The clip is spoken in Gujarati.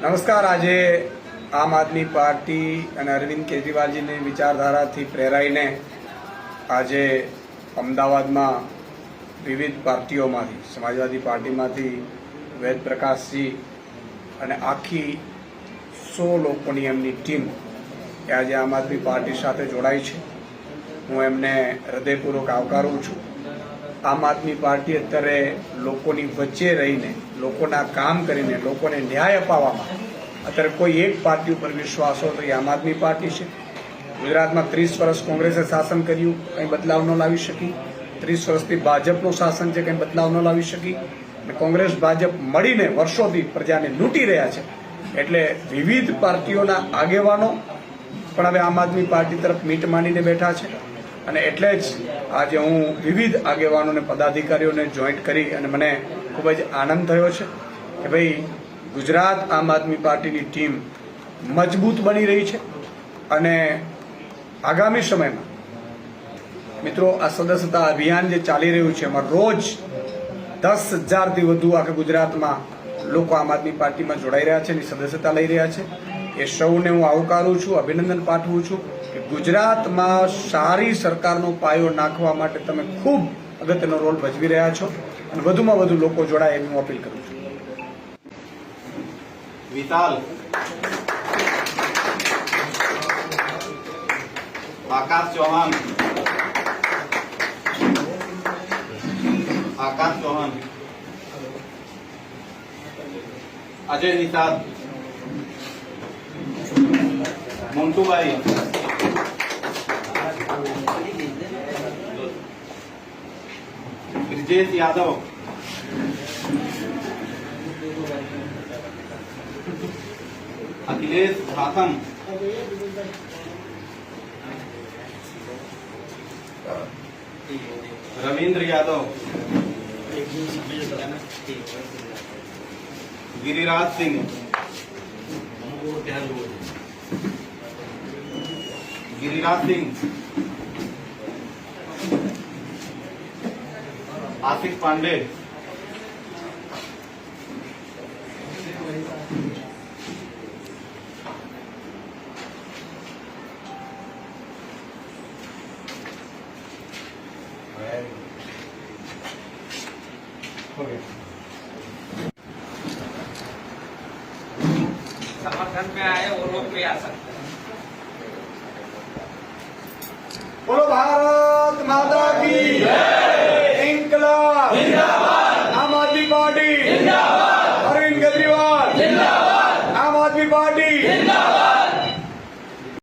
નમસ્કાર, આજે આમ આદમી પાર્ટી અને અરવિંદ કેજરીવાલજીની વિચારધારાથી પ્રેરાઈને આજે અમદાવાદમાં વિવિધ પાર્ટીઓમાંથી, સમાજવાદી પાર્ટીમાંથી વેદ પ્રકાશજી અને આખી સો લોકોની એમની ટીમ કે આજે આમ આદમી પાર્ટી સાથે જોડાઈ છે. હું એમને હૃદયપૂર્વક આવકારું છું. આમ આદમી પાર્ટી અત્યારે લોકોની વચ્ચે રહીને, લોકોના કામ કરીને, લોકોને ન્યાય અપાવવામાં, અત્યારે કોઈ એક પાર્ટી ઉપર વિશ્વાસ હોય તો એ આમ આદમી પાર્ટી છે. ગુજરાતમાં ત્રીસ વર્ષ કોંગ્રેસે શાસન કર્યું, કંઈ બદલાવ ન લાવી શકી. ત્રીસ વર્ષથી ભાજપનું શાસન છે, કંઈ બદલાવ ન લાવી શકી. અને કોંગ્રેસ, ભાજપ મળીને વર્ષોથી પ્રજાને લૂંટી રહ્યા છે. એટલે વિવિધ પાર્ટીઓના આગેવાનો પણ હવે આમ આદમી પાર્ટી તરફ મીટ માંડીને બેઠા છે. અને એટલે જ આજે હું વિવિધ આગેવાનોને, પદાધિકારીઓને જોઈન્ટ કરી અને મને ખૂબ જ આનંદ થયો છે કે ભાઈ, ગુજરાત આમ આદમી પાર્ટીની ટીમ મજબૂત બની રહી છે અને આગામી સમયમાં, મિત્રો, આ સદસ્યતા અભિયાન જે ચાલી રહ્યું છે, એમાં રોજ દસ હજારથી વધુ આખા ગુજરાતમાં લોકો આમ આદમી પાર્ટીમાં જોડાઈ રહ્યા છે એની સદસ્યતા લઈ રહ્યા છે. એ સૌને હું આવકારું છું, અભિનંદન પાઠવું છું કે ગુજરાતમાં સારી સરકારનો પાયો નાખવા માટે તમે ખૂબ અગત્યનો રોલ ભજવી રહ્યા છો અને વધુમાં વધુ લોકો જોડાય એવી હું અપીલ કરું છું. વિતાલ આકાશ ચૌહાણ. આકાશ ચૌહાણ. અજય નિષાદ. મોન્ટુભાઈ બ્રિજેશ યાદવ अखिलेश हाथम रविंद्र यादव गिरिराज सिंह गिरिराज सिंह आसिफ पांडे। समर्थन में आए वो लोग भी आ सकते हैं। बोलो भारत माता